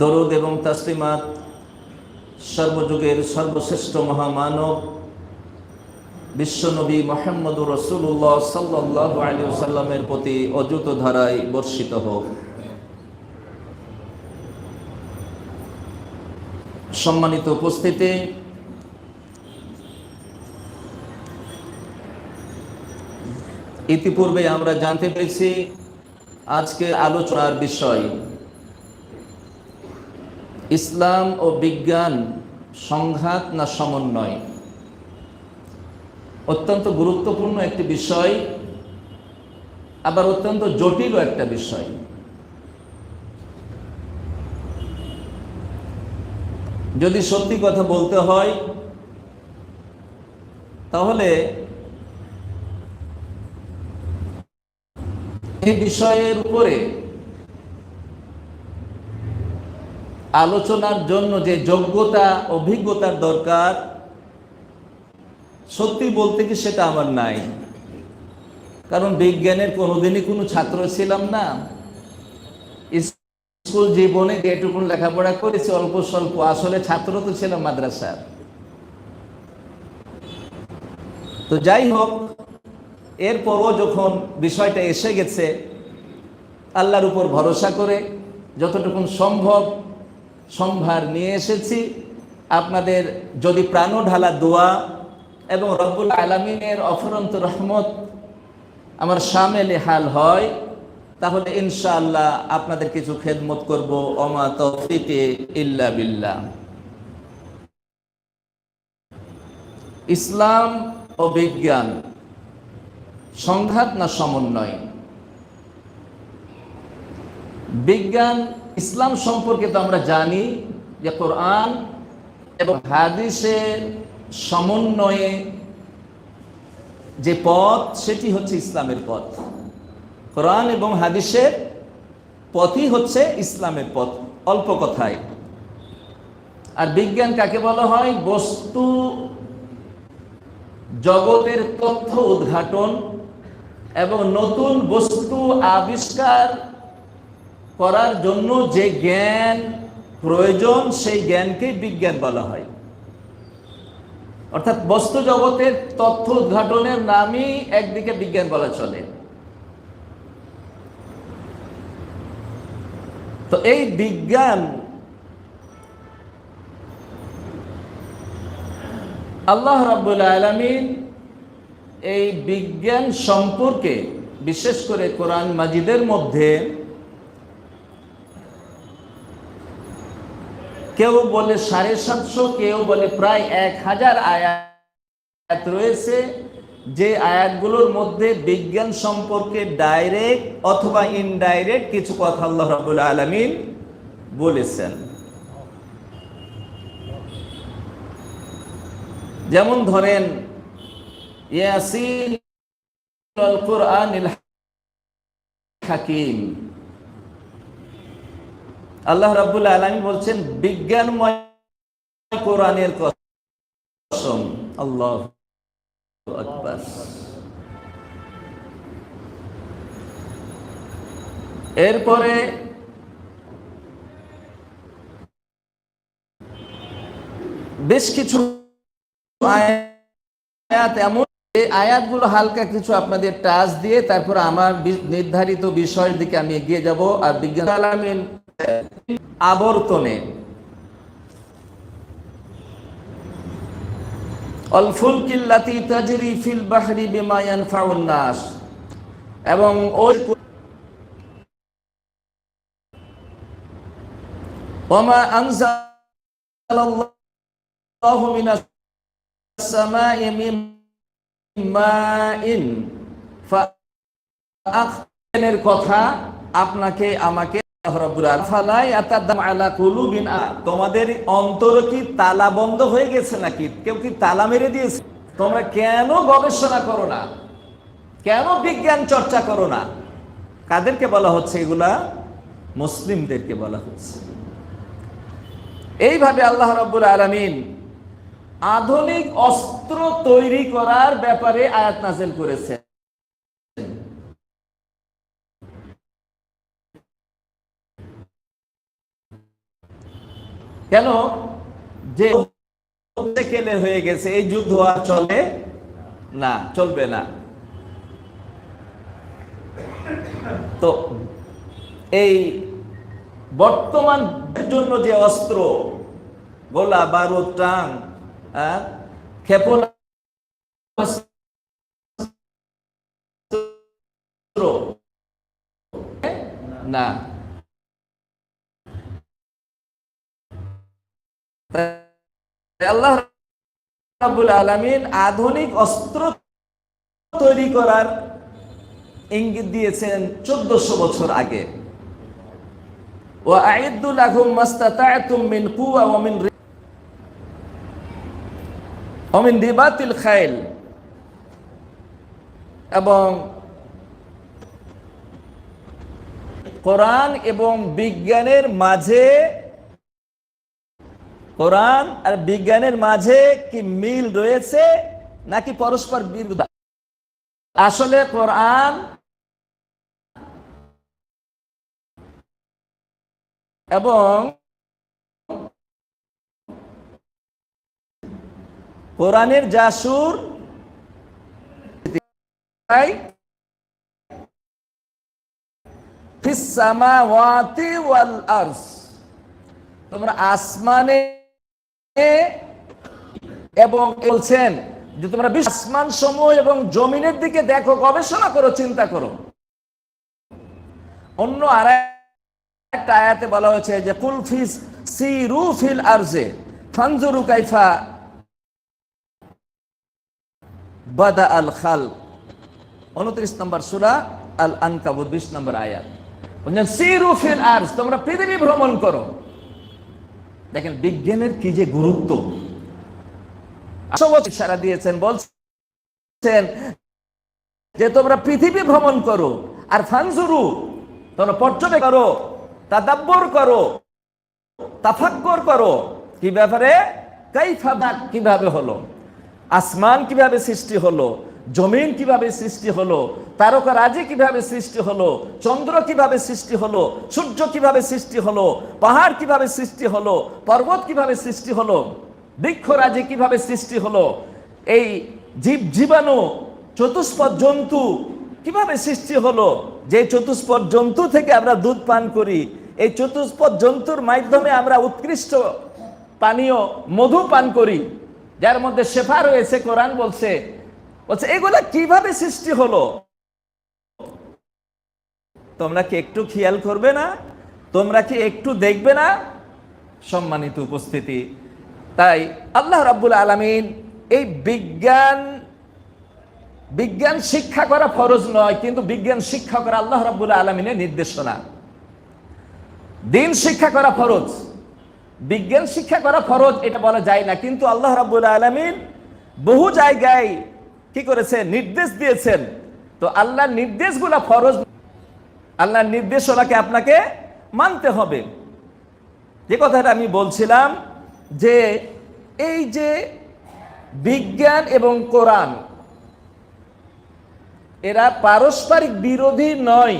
দরুদ এবং তাসলিমাত সর্বযুগের সর্বশ্রেষ্ঠ মহামানব বিশ্বনবী মোহাম্মদ রসুল্লাহ সাল্লাহ আলী সাল্লামের প্রতি অযুত ধারায় বর্ষিত হোক। সম্মানিত উপস্থিতি, ইতিপূর্বে আমরা জানতে পেরেছি আজকে আলোচনার বিষয় ইসলাম ও বিজ্ঞান সংঘাত না সমন্বয়? অত্যন্ত গুরুত্বপূর্ণ একটি বিষয়, আবার অত্যন্ত জটিলও একটা বিষয়। যদি সত্যি কথা বলতে হয়, তাহলে এই বিষয়ের উপরে আলোচনার জন্য যে যোগ্যতা, অভিজ্ঞতার দরকার, সত্যি বলতে কি সেটা আমার নাই। কারণ বিজ্ঞানের কোনোদিনই কোনো ছাত্র ছিলাম না। স্কুল জীবনে যেটুকুন লেখাপড়া করেছি, অল্প স্বল্প। আসলে ছাত্র তো ছিলাম মাদ্রাসার। তো যাই হোক, এরপরও যখন বিষয়টা এসে গেছে, আল্লাহর উপর ভরসা করে যতটুকুন সম্ভব সম্ভার নিয়ে এসেছি। আপনাদের যদি প্রাণ ঢালা দোয়া এবং রব্বুল আলমিনের অফরন্ত রহমত আমার সামেলে হাল হয়, তাহলে ইনশাআল্লাহ আপনাদের কিছু খেদমত করব। অমা তৌফিকে ইল্লা বিল্লাহ। ইসলাম ও বিজ্ঞান সংঘাত না সমন্বয়? বিজ্ঞান ইসলাম সম্পর্কে তো আমরা জানি যে কোরআন এবং হাদিসের সমন্বয়ে যে পথ, সেটি হচ্ছে ইসলামের পথ। কোরআন এবং হাদিসের পথই হচ্ছে ইসলামের পথ, অল্প কথায়। আর বিজ্ঞান কাকে বলা হয়? বস্তু জগতের তথ্য উদ্ঘাটন এবং নতুন বস্তু আবিষ্কার করার জন্য যে জ্ঞান প্রয়োজন, সেই জ্ঞানকে বিজ্ঞান বলা হয়। অর্থাৎ বস্তু জগতের তথ্য উদ্ঘাটনের নামই একদিকে বিজ্ঞান বলা চলে। তো এই বিজ্ঞান আল্লাহ রাবুল আলমিন এই বিজ্ঞান সম্পর্কে, বিশেষ করে কোরআন মাজিদের মধ্যে কেউ বলে সাড়ে সাতশো, কেউ বলে প্রায় এক হাজার আয়াত রয়েছে যে আয়াতগুলোর মধ্যে বিজ্ঞান সম্পর্কে ডাইরেক্ট অথবা ইনডাইরেক্ট কিছু কথা আল্লাহ রাবুল আলমিন বলেছেন। যেমন ধরেন, ইয়াসিন হাকিম। আল্লাহ রাবুল আলমী বলছেন, বিজ্ঞানময় কোরআনের কসম। আল্লাহ এরপরে বেশ কিছু আয়াত, এমন আয়াতগুলো হালকা কিছু আপনাদের টাচ দিয়ে তারপর আমার নির্ধারিত বিষয়ের দিকে আমি এগিয়ে যাব। আর বিজ্ঞান আলামিন আবর্তনে। অলফুল কিল্লাতি তাজরি ফিল বাহরি বিমা ইয়ানফাউন নাস। এবং ওই ওমা মিনাস সামাই মিন মাইন। ফাআখনের কথা আপনাকে আমাকে তোমাদের অন্তর কি তালা বন্ধ হয়ে গেছে নাকি? কেউ কি তালা মেরে দিয়েছে? তোমরা কেন গবেষণা করো না? কেন বিজ্ঞান চর্চা করো না? কাদেরকে বলা হচ্ছে এগুলা? মুসলিমদেরকে বলা হচ্ছে। এইভাবে আল্লাহ রাব্বুল আলামিন আধুনিক অস্ত্র তৈরি করার ব্যাপারে আয়াত নাজেল করেছে কেন? যে কেলে হয়ে গেছে এই যুদ্ধ আর চলে না চলবে না। তো এই বর্তমান জন্য যে অস্ত্র গোলা বারুদ টাং আহ, ক্ষেপণাস্ত্র না। আল্লাহ আধুনিক অস্ত্র তৈরি করার ইঙ্গিত দিয়েছেন চোদ্দশো বছর আগে। ও আইদুল আহম মাস্তাতুম মিন কুয়া খাইল। এবং কোরআন এবং বিজ্ঞানের মাঝে কোরআন আর বিজ্ঞানের মাঝে কি মিল রয়েছে নাকি পরস্পর বিরোধ? আসলে কোরআন এবং কোরআনের যা সুর, তাই ফিস সামাওয়াতি ওয়াল আরজ তোমরা আসমানে এবং বলছেন যে তোমরা আসমান সমূহ এবং জমিনের দিকে দেখো, গবেষণা করো, চিন্তা করো। অন্য আর একটা আয়াতে বলা হয়েছে যে, কুল ফিস সিরু ফিল আরজে, ফানজুরু কাইফা বাদা আল খাল উনত্রিশ নম্বর সুরা আল আনকাবুত, বিশ নম্বর আয়াত। বলছেন, সিরু ফিল আরজ, তোমরা পৃথিবী ভ্রমণ করো। দেখেন বিজ্ঞানের কি যে গুরুত্ব? সারা দিয়েছেন, বলছেন যে তোমরা পৃথিবী ভ্রমণ করো আর ফানজুরু তোমরা পর্যবেক্ষণ করো, তাদাব্বর করো, তাফাক্কর করো। কি ব্যাপারে? কাইফা বাক কীভাবে হলো? আসমান কীভাবে সৃষ্টি হলো? জমিন কীভাবে সৃষ্টি হলো, তারকা রাজি কীভাবে সৃষ্টি হলো, চন্দ্র কীভাবে সৃষ্টি হলো, সূর্য কীভাবে সৃষ্টি হলো, পাহাড় কীভাবে সৃষ্টি হলো, পর্বত কীভাবে সৃষ্টি হলো বৃক্ষরাজি কীভাবে সৃষ্টি হলো, এই জীব জীবাণু, চতুষ্পদ জন্তু কীভাবে সৃষ্টি হলো, যে চতুষ্পদ জন্তু থেকে আমরা দুধ পান করি, এই চতুষ্পদ জন্তুর মাধ্যমে আমরা উৎকৃষ্ট পানীয়, মধু পান করি, যার মধ্যে শেফা রয়েছে, কোরআন বলছে বলছে, এগুলা কীভাবে সৃষ্টি হলো? তোমরা কি একটু খেয়াল করবে না? তোমরা কি একটু দেখবে না? সম্মানিত উপস্থিতি। তাই আল্লাহ রাব্বুল আলামিন এই বিজ্ঞান বিজ্ঞান শিক্ষা করা ফরজ নয়, কিন্তু বিজ্ঞান শিক্ষা করা আল্লাহ রাব্বুল আলমিনের নির্দেশনা। দিন শিক্ষা করা ফরজ, বিজ্ঞান শিক্ষা করা ফরজ, এটা বলা যায় না, কিন্তু আল্লাহ রাব্বুল আলমিন বহু জায়গায় কি করেছে নির্দেশ দিয়েছেন। তো আল্লাহর নির্দেশগুলো ফরজ। আল্লাহর নির্দেশনাকে আপনাকে মানতে হবে। যে কথাটা আমি বলছিলাম যে এই যে বিজ্ঞান এবং কোরআন, এরা পারস্পরিক বিরোধী নয়।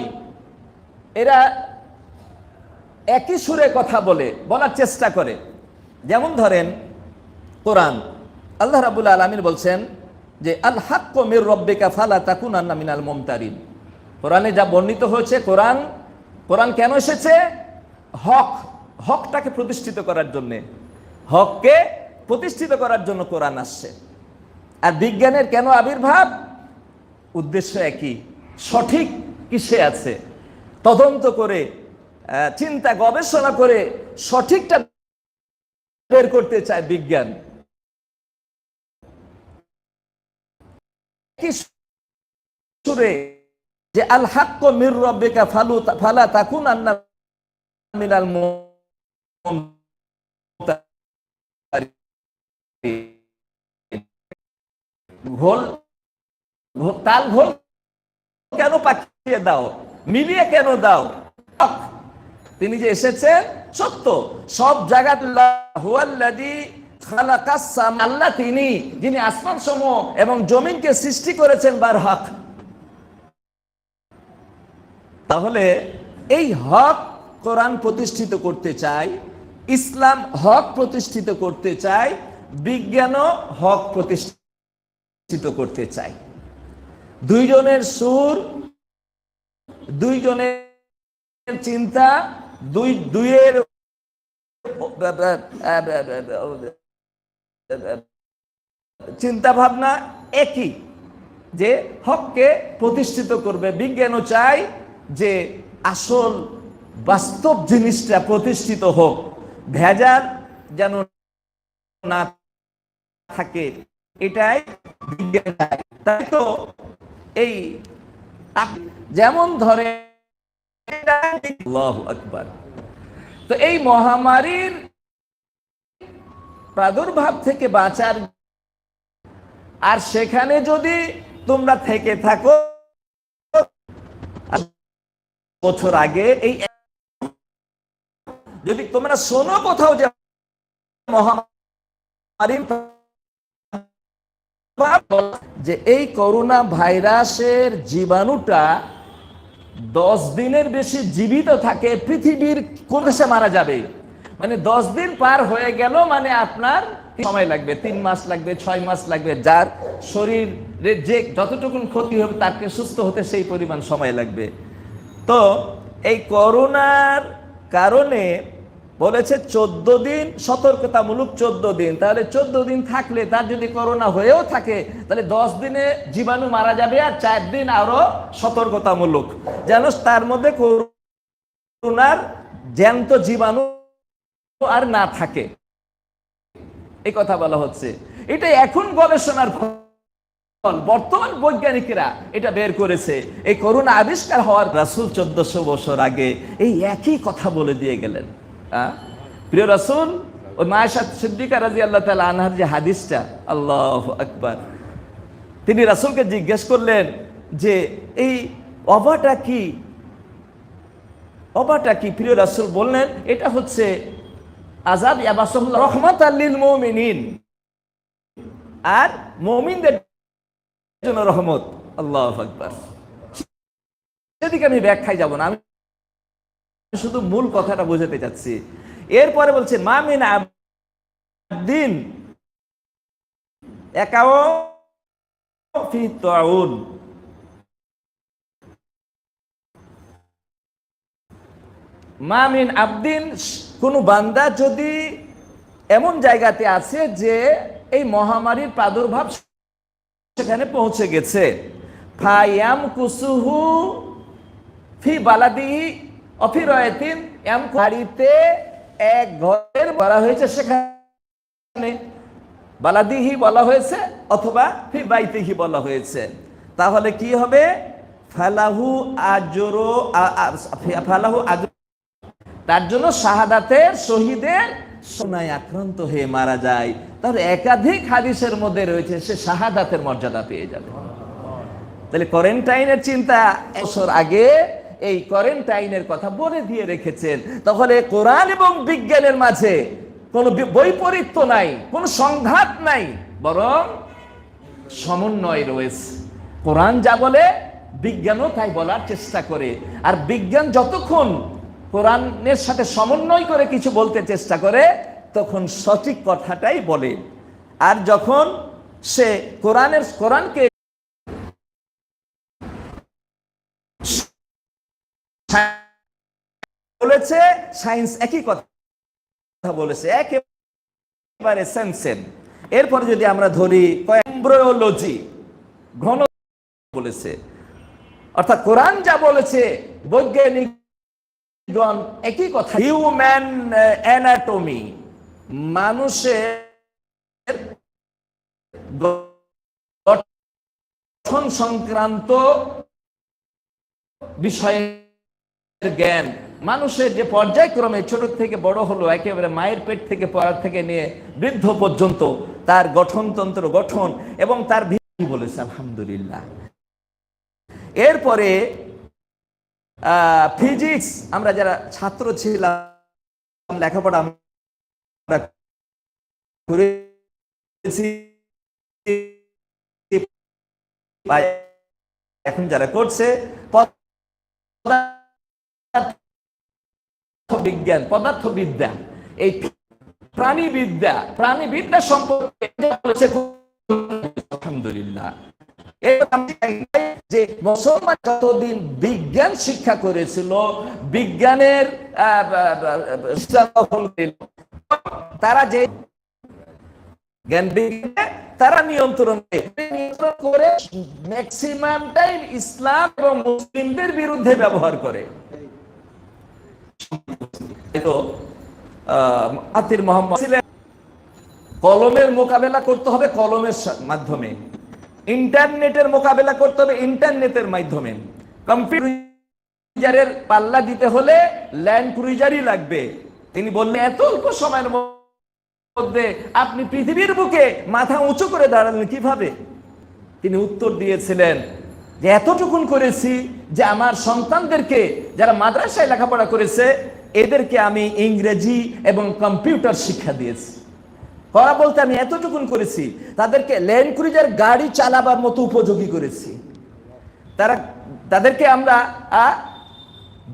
এরা একই সুরে কথা বলে, বলার চেষ্টা করে। যেমন ধরেন কোরআন। আল্লাহ রাবুল আলমিন বলছেন যে, আল হাক্ক মির রব্বিকা ফালা তাকুন আন্না মিনাল মমতারিন। কোরআনে যা বর্ণিত হয়েছে, কোরআন কোরআন কেন এসেছে? হক, হকটাকে প্রতিষ্ঠিত করার জন্যে। হককে প্রতিষ্ঠিত করার জন্য কোরআন আসছে। আর বিজ্ঞানের কেন আবির্ভাব? উদ্দেশ্য একই। সঠিক কিসে আছে? তদন্ত করে চিন্তা গবেষণা করে সঠিকটা বের করতে চায় বিজ্ঞান। কি সুরে যে, আল হাক্ক মির ফালু ফালা তাকুন আন্না মিনাল তাল কেন পাঠিয়ে দাও? মিলিয়ে কেন দাও? তিনি যে এসেছেন, সত্য। সব জায়গাত আল্লাহ তিনি যিনি আসমান সমূহ এবং জমিনকে সৃষ্টি করেছেন বার হক। তাহলে এই হক কোরআন প্রতিষ্ঠিত করতে চাই ইসলাম হক প্রতিষ্ঠিত করতে চায়, বিজ্ঞানও হক প্রতিষ্ঠিত করতে চায়। দুইজনের সুর, দুইজনের চিন্তা, দুই, দুইয়ের চিন্তা ভাবনা একই যে হককে প্রতিষ্ঠিত করবে। বিজ্ঞানও চাই যে আসল বাস্তব জিনিসটা প্রতিষ্ঠিত হোক। ভেজাল যেন না থাকে, এটাই বিজ্ঞান তাই তো এই যেমন ধরে আকবার। তো এই মহামারীর প্রাদুর্ভাব থেকে বাঁচার। আর সেখানে যদি তোমরা থেকে থাকো বছর আগে এই যদি তোমরা শোনো কোথাও যে মহামারীর যে এই করোনা ভাইরাসের জীবাণুটা দশ দিনের বেশি জীবিত থাকে, পৃথিবীর কোন দেশে মারা যাবে? মানে দশ দিন পার হয়ে গেল মানে আপনার সময় লাগবে, তিন মাস লাগবে, ছয় মাস লাগবে, যার শরীরের যে যতটুকুন ক্ষতি হবে তাকে সুস্থ হতে সেই পরিমাণ সময় লাগবে। তো এই করোনার কারণে বলেছে চোদ্দ দিন সতর্কতামূলক চোদ্দ দিন। তাহলে চোদ্দ দিন থাকলে, তার যদি করোনা হয়েও থাকে, তাহলে দশ দিনে জীবাণু মারা যাবে আর চার দিন আরও সতর্কতামূলক। যেন তার মধ্যে করোনার জ্যান্ত জীবাণু আর না থাকে। এই কথা বলা হচ্ছে। এটা এখন গবেষণার বর্তমান বৈজ্ঞানিকরা এটা বের করেছে। এই করোনা আবিষ্কার হওয়ার রাসুল চোদ্দশো বছর আগে এই একই কথা বলে দিয়ে গেলেন। প্রিয় রাসুল ওই মায়েশা সিদ্দিকা রাজি আল্লাহ তালা আনহার যে হাদিসটা, আল্লাহ আকবার। তিনি রাসুলকে জিজ্ঞেস করলেন যে, এই অবাটা কি? অবাটা কি? প্রিয় রাসুল বললেন, এটা হচ্ছে ইয়াবাসুল্লাহ রহমত আল্লিল মৌমিনিন। আর মৌমিনদের জন্য রহমত। আল্লাহ সেদিকে আমি ব্যাখ্যায় যাব না, আমি শুধু মূল কথাটা বোঝাতে চাচ্ছি। এরপরে বলছে মামিন দিন একাও ফি তাউন। মামিন আবদিন কোন বান্দা যদি এমন জায়গাতে আছে যে এই মহামারীর প্রাদুর্ভাব সেখানে পৌঁছে গেছে। কুসুহু ফি অফিরয়তিন এম এক ঘরের বলা হয়েছে সেখানে। বালাদিহি বলা হয়েছে অথবা ফি বাইতিহি বলা হয়েছে। তাহলে কি হবে? ফালাহু আজরো ফালাহু আজর তার জন্য শাহাদাতের শহীদের সোনায় আক্রান্ত হয়ে মারা যায়। তাহলে একাধিক হাদিসের মধ্যে রয়েছে, সে শাহাদাতের মর্যাদা পেয়ে যাবে। তাহলে কোয়ারেন্টাইনের চিন্তা বছর আগে এই কোয়ারেন্টাইনের কথা বলে দিয়ে রেখেছেন। তাহলে কোরআন এবং বিজ্ঞানের মাঝে কোনো বৈপরীত্য নাই, কোনো সংঘাত নাই, বরং সমন্বয় রয়েছে। কোরআন যা বলে, বিজ্ঞানও তাই বলার চেষ্টা করে। আর বিজ্ঞান যতক্ষণ কোরআনের সাথে সমন্বয় করে কিছু বলতে চেষ্টা করে, তখন সঠিক কথাটাই বলে। আর যখন সে কোরআনের, কোরআনকে বলেছে, সায়েন্স একই কথা বলেছে, একেবারে সেম এরপরে যদি আমরা ধরি, এমব্রয়োলজি, ঘন বলেছে। অর্থাৎ কোরআন যা বলেছে বৈজ্ঞানিকগণ একই কথা। হিউম্যান অ্যানাটমি মানুষের গঠন সংক্রান্ত বিষয়ের জ্ঞান। মানুষের যে পর্যায়ক্রমে ছোট থেকে বড় হলো, একেবারে মায়ের পেট থেকে পড়ার থেকে নিয়ে বৃদ্ধ পর্যন্ত, তার গঠনতন্ত্র গঠন এবং তার বলেছে, আলহামদুলিল্লাহ। এরপরে ফিজিক্স আমরা যারা ছাত্র ছিলাম, লেখাপড়া আমরা করেছি। এখন যারা করছে বিজ্ঞান পদার্থবিদ্যা, এই প্রাণীবিদ্যা প্রাণীবিদ্যা সম্পর্কে আলহামদুলিল্লাহ। যে মুসলমান যতদিন বিজ্ঞান শিক্ষা করেছিল, বিজ্ঞানের তারা যে জ্ঞান বিজ্ঞানে, তারা নিয়ন্ত্রণ করে। ইসলাম এবং মুসলিমদের বিরুদ্ধে ব্যবহার করে। আতির মোহাম্মদ কলমের মোকাবেলা করতে হবে কলমের মাধ্যমে। ইন্টারনেটের মোকাবেলা করতে হবে ইন্টারনেটের মাধ্যমে। কম্পিউটারের পাল্লা দিতে হলে ল্যান্ড ক্রুইজারই লাগবে। তিনি বললেন, এত অল্প সময়ের মধ্যে আপনি পৃথিবীর বুকে মাথা উঁচু করে দাঁড়ালেন কীভাবে? তিনি উত্তর দিয়েছিলেন যে, এতটুকুন করেছি যে আমার সন্তানদেরকে যারা মাদ্রাসায় লেখাপড়া করেছে, এদেরকে আমি ইংরেজি এবং কম্পিউটার শিক্ষা দিয়েছি। করা বলতে আমি এতটুকুন করেছি, তাদেরকে ল্যান্ড ক্রুজার গাড়ি চালাবার মতো উপযোগী করেছি। তারা, তাদেরকে আমরা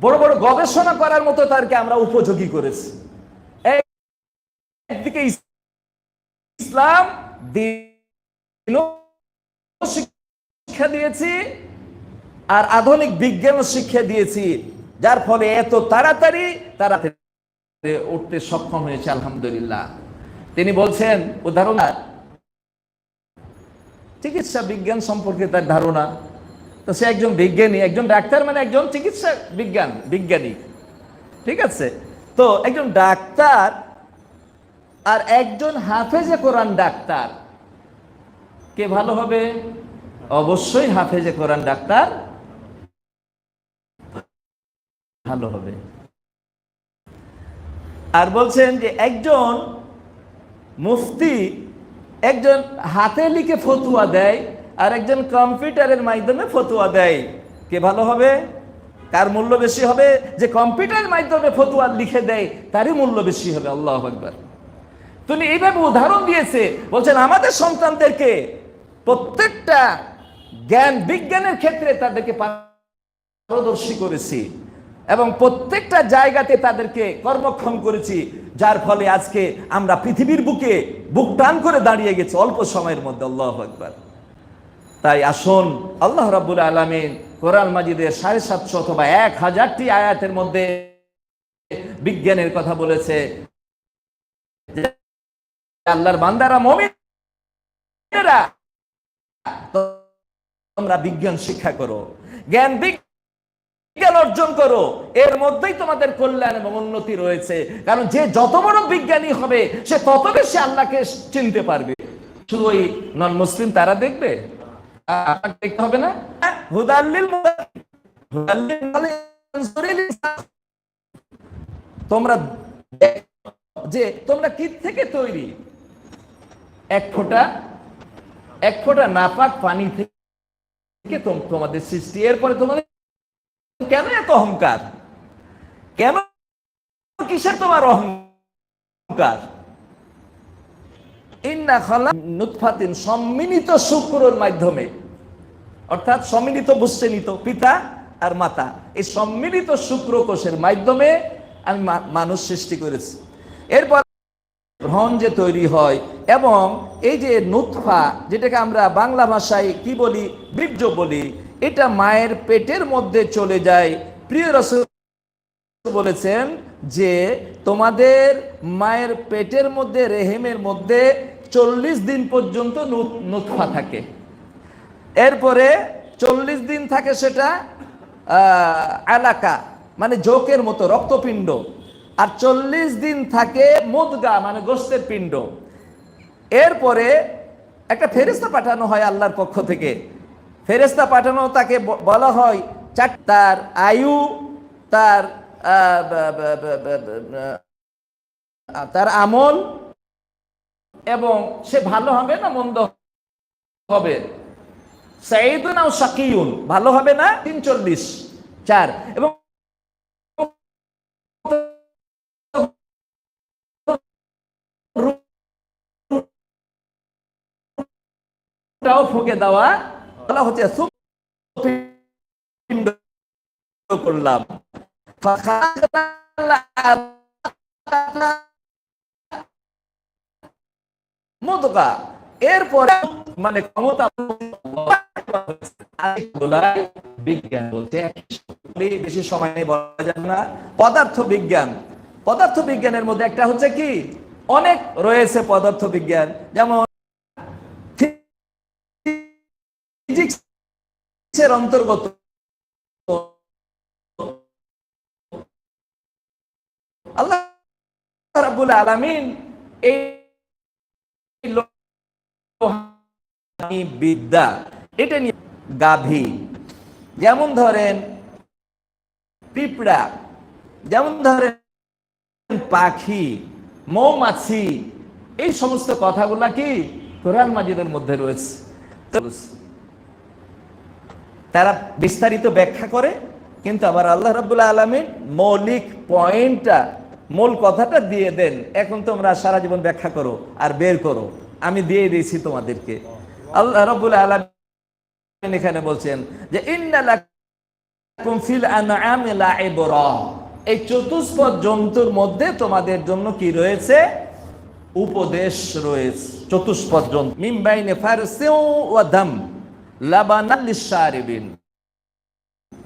বড় বড় গবেষণা করার মতো তাদেরকে আমরা উপযোগী করেছি। একদিকে ইসলাম শিক্ষা দিয়েছি, আর আধুনিক বিজ্ঞান শিক্ষা দিয়েছি, যার ফলে এত তাড়াতাড়ি তারা উঠতে সক্ষম হয়েছে, আলহামদুলিল্লাহ। তিনি বলছেন ও উদাহরণ চিকিৎসা বিজ্ঞান সম্পর্কে তার ধারণা। তো সে একজন বিজ্ঞানী, একজন ডাক্তার মানে একজন চিকিৎসা বিজ্ঞান, বিজ্ঞানী। ঠিক আছে? তো একজন ডাক্তার আর একজন হাফেজে কোরআন ডাক্তার। কে ভালো হবে? অবশ্যই হাফেজে কোরআন ডাক্তার। ভালো হবে। আর বলছেন যে একজন মুফতি একজন হাতে লিখে ফতুয়া দেয় আর একজন কম্পিউটারের মাধ্যমে ফতুয়া দেয়। কে ভালো হবে? তার মূল্য বেশি হবে? যে কম্পিউটারের মাধ্যমে ফতুয়া লিখে দেয়, তারই মূল্য বেশি হবে। আল্লাহ একবার তুমি এইভাবে উদাহরণ দিয়েছে, বলছেন, আমাদের সন্তানদেরকে প্রত্যেকটা জ্ঞান, বিজ্ঞানের ক্ষেত্রে তাদেরকে পারদর্শী করেছি। এবং প্রত্যেকটা জায়গাতে তাদেরকে কর্মক্ষম করেছি, যার ফলে আজকে আমরা পৃথিবীর বুকে বুক টান করে দাঁড়িয়ে গেছি অল্প সময়ের মধ্যে, আল্লাহ একবার তাই আসুন, আল্লাহ রাব্বুল আলমিন কোরআন মাজিদের সাড়ে সাতশো অথবা এক হাজারটি আয়াতের মধ্যে বিজ্ঞানের কথা বলেছে আল্লাহর বান্দারা মমিনেরা, তোমরা বিজ্ঞান শিক্ষা করো, জ্ঞান বিজ্ঞান অর্জন করো। এর মধ্যেই তোমাদের কল্যাণ এবং উন্নতি রয়েছে। কারণ যে যত বড় বিজ্ঞানী হবে, সে তত বেশি আল্লাহকে চিনতে পারবে। শুধু ওই নন মুসলিম তারা দেখবে? দেখতে হবে না? মানসুরিল ইসলাম। তোমরা যে তোমরা কি থেকে তৈরি? এক ফোঁটা এক ফোঁটা নাপাক পানি থেকে তোমাদের সৃষ্টি। এরপরে তোমাদের কেন এত অহংকার? কেন কিসের তোমার অহংকার? নুতফাতিন সম্মিলিত শুক্রর মাধ্যমে। অর্থাৎ সম্মিলিত পিতা আর মাতা। এই সম্মিলিত শুক্রকোষের মাধ্যমে আমি মানুষ সৃষ্টি করেছি। এরপর ভ্রণ যে তৈরি হয় এবং এই যে নুৎফা যেটাকে আমরা বাংলা ভাষায় কি বলি? বীর্য বলি। এটা মায়ের পেটের মধ্যে চলে যায়। প্রিয় রসুল বলেছেন যে তোমাদের মায়ের পেটের মধ্যে, রেহেমের মধ্যে চল্লিশ দিন পর্যন্ত নুত- নুৎফা থাকে। এরপরে চল্লিশ দিন থাকে সেটা এলাকা মানে জোকের মতো, রক্তপিণ্ড। আর চল্লিশ দিন থাকে মুদগা মানে গোস্তের পিণ্ড। এরপরে একটা ফেরিস্তা পাঠানো হয় আল্লাহর পক্ষ থেকে। ফেরেস্তা পাঠানো তাকে বলা হয় তার আয়ু, তার তার আমল এবং সে ভালো হবে না মন্দ হবে? সাইদুন ও সাকিউন, ভালো হবে না? তিন চল্লিশ চার। এবং ফুকে দেওয়া বলা হচ্ছে করলাম। এরপরে মানে ক্ষমতা বিজ্ঞান বলতে বেশি সময় নেই বলা যাবে না। পদার্থ বিজ্ঞান। পদার্থ বিজ্ঞানের মধ্যে একটা হচ্ছে কি? অনেক রয়েছে পদার্থ বিজ্ঞান। যেমন ফিজিক্সের অন্তর্গত? আল্লাহ এই বিদ্যা এটা নিয়ে গাভী। যেমন ধরেন পিঁপড়া, যেমন ধরেন পাখি, মৌমাছি, এই সমস্ত কথাগুলা কি কোরআন মাজিদের মধ্যে রয়েছে। তারা বিস্তারিত ব্যাখ্যা করে, কিন্তু আবার আল্লাহ রাবুল্লাহ আলমীর মৌলিক পয়েন্টটা, মূল কথাটা দিয়ে দেন, এখন তোমরা সারা জীবন ব্যাখ্যা করো আর বের করো। আমি দিয়ে দিয়েছি তোমাদেরকে। আল্লাহ রবুল্লাহ আলমিন এখানে বলছেন যে এই চতুষ্পদ জন্তুর মধ্যে তোমাদের জন্য কি রয়েছে? উপদেশ রয়েছে, চতুষ্পদ জন্তু। মিম বাইনে ফারসিউ ওয়া দাম।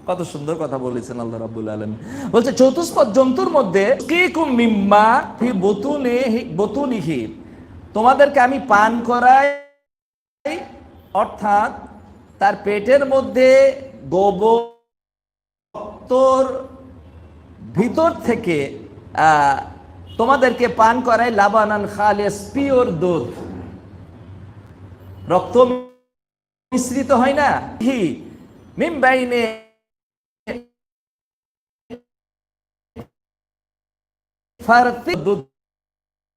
কত সুন্দর কথা বলেছেন আল্লাহ রাব্বুল আলামিন। বলছে, চতুষ্পদ জন্তুর মধ্যে তোমাদেরকে আমি পান করাই, অর্থাৎ তার পেটের মধ্যে গোবর ভিতর থেকে তোমাদেরকে পান করাই লাবানান খালেস পিওর দুধ। রক্ত মিশ্রিত হয় না।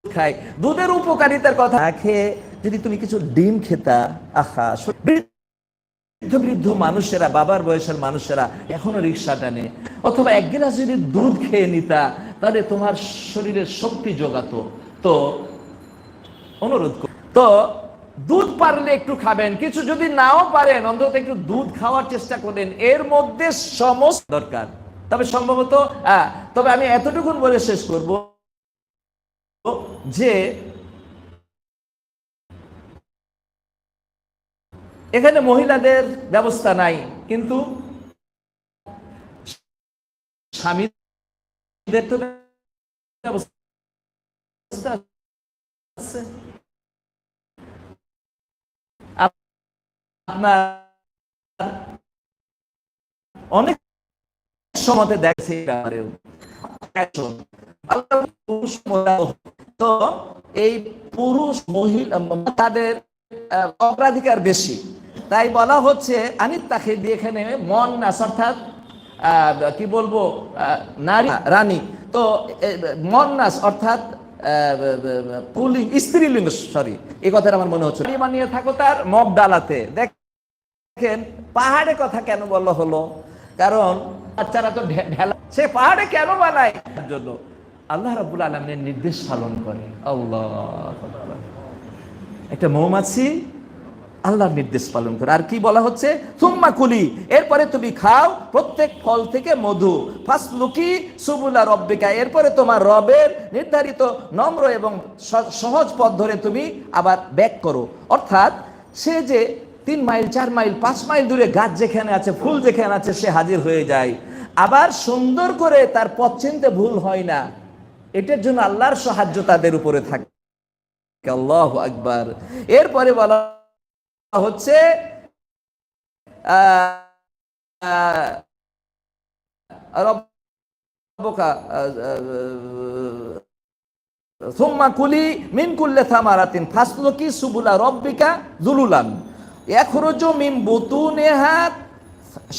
খায়। দুধের উপকারিতার কথা যদি তুমি কিছু ডিম খেতা বৃদ্ধ বৃদ্ধ মানুষেরা, বাবার বয়সের মানুষেরা এখনও রিক্সা টানে। অথবা এক গ্লাস যদি দুধ খেয়ে নিতা, তাহলে তোমার শরীরের শক্তি যোগাতো তো, অনুরোধ তো দুধ পারলে একটু খাবেন, কিছু যদি নাও পারেন, অন্তত একটু দুধ খাওয়ার চেষ্টা করেন এর মধ্যে সমস্ত দরকার। তবে সম্ভবত তবে আমি এতটুকুন বলে শেষ করব যে, এখানে মহিলাদের ব্যবস্থা নাই, কিন্তু স্বামীদের তো ব্যবস্থা আছে। আপনার অনেক সময় দেখছে তো এই পুরুষ, মহিলা, তাদের অগ্রাধিকার বেশি। তাই বলা হচ্ছে আনিত তাকে দিয়ে এখানে মন নাস, অর্থাৎ কি বলব নারী, রানী। তো মন নাস, অর্থাৎ পুলিং স্ত্রীলিঙ্গ, সরি এই কথাটা আমার মনে হচ্ছে বানিয়ে থাকো তার মগ ডালাতে দেখ দেখেন পাহাড়ে কথা কেন বলা হলো? কারণ বাচ্চারা তো ঢেলা সে পাহাড়ে কেন বানায়? তার জন্য আল্লাহ রাবুল আলমের নির্দেশ পালন করে। আল্লাহ একটা মৌমাছি আল্লাহর নির্দেশ পালন করে। আর কি বলা হচ্ছে? সুম্মা কুলি। এরপরে তুমি খাও প্রত্যেক ফল থেকে মধু। ফাসলুকি সুবুলা রব্বিকা। এরপরে তোমার রবের নির্ধারিত নম্র এবং সহজ পথ ধরে তুমি আবার ব্যাক করো। অর্থাৎ সে যে তিন মাইল, চার মাইল, পাঁচ মাইল দূরে গাছ যেখানে আছে, ফুল যেখানে আছে, সে হাজির হয়ে যায়। আবার সুন্দর করে তার পথ চিনতে ভুল হয় না। এটার জন্য আল্লাহর সাহায্য তাদের উপরে থাকে। আল্লাহ আকবার। এরপরে বলা হচ্ছে সুম্মা সুবুলা রব্বিকা জুলুলান। ইয়াখরুজু মিন বুতুনিহা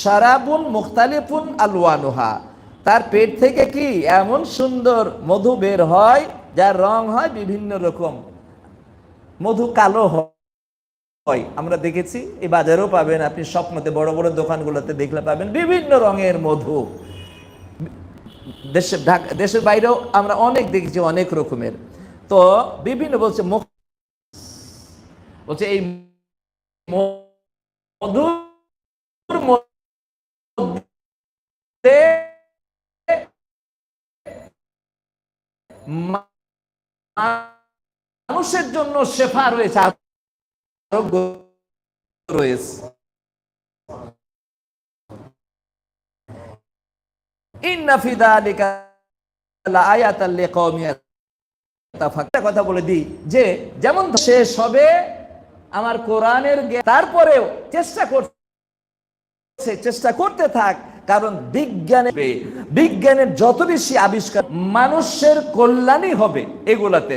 শারাবুন মুখতালিফুন আলওয়ানুহা তার পেট থেকে কি এমন সুন্দর মধু বের হয়, যার রং হয় বিভিন্ন রকম? মধু কালো হয়। আমরা দেখেছি, এই বাজারেও পাবেন আপনি স্বপ্নতে বড় বড় দোকানগুলোতে দেখলে পাবেন বিভিন্ন রঙের মধু। ঢাকা, দেশের বাইরেও আমরা অনেক দেখেছি অনেক রকমের। তো বিভিন্ন বলছে মুখ বলছে এই মধুর মধ্যে মানুষের জন্য শেফা রয়েছে রয়েছে। কথা বলে দিই যে যেমন শেষ হবে আমার কোরআনের তারপরেও চেষ্টা করছে, চেষ্টা করতে থাক, কারণ বিজ্ঞানে বিজ্ঞানের যত বেশি আবিষ্কার, মানুষের কল্যাণই হবে এগুলাতে।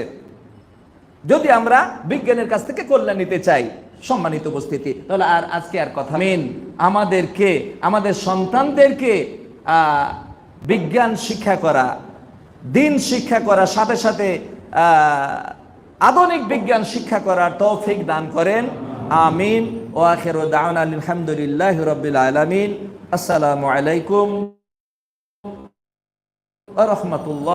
যদি আমরা বিজ্ঞানের কাছ থেকে কল্যাণ নিতে চাই, সম্মানিত উপস্থিতি, তাহলে আর আজকে আর কথা মেন আমাদেরকে, আমাদের সন্তানদেরকে বিজ্ঞান শিক্ষা করা, দিন শিক্ষা করার সাথে সাথে আধুনিক বিজ্ঞান শিক্ষা করার তৌফিক দান করেন। আমিন। ও আখের দাওয়ান আলহামদুলিল্লাহ রবিল আলমিন। আসসালামু আলাইকুম রহমতুল্লাহ।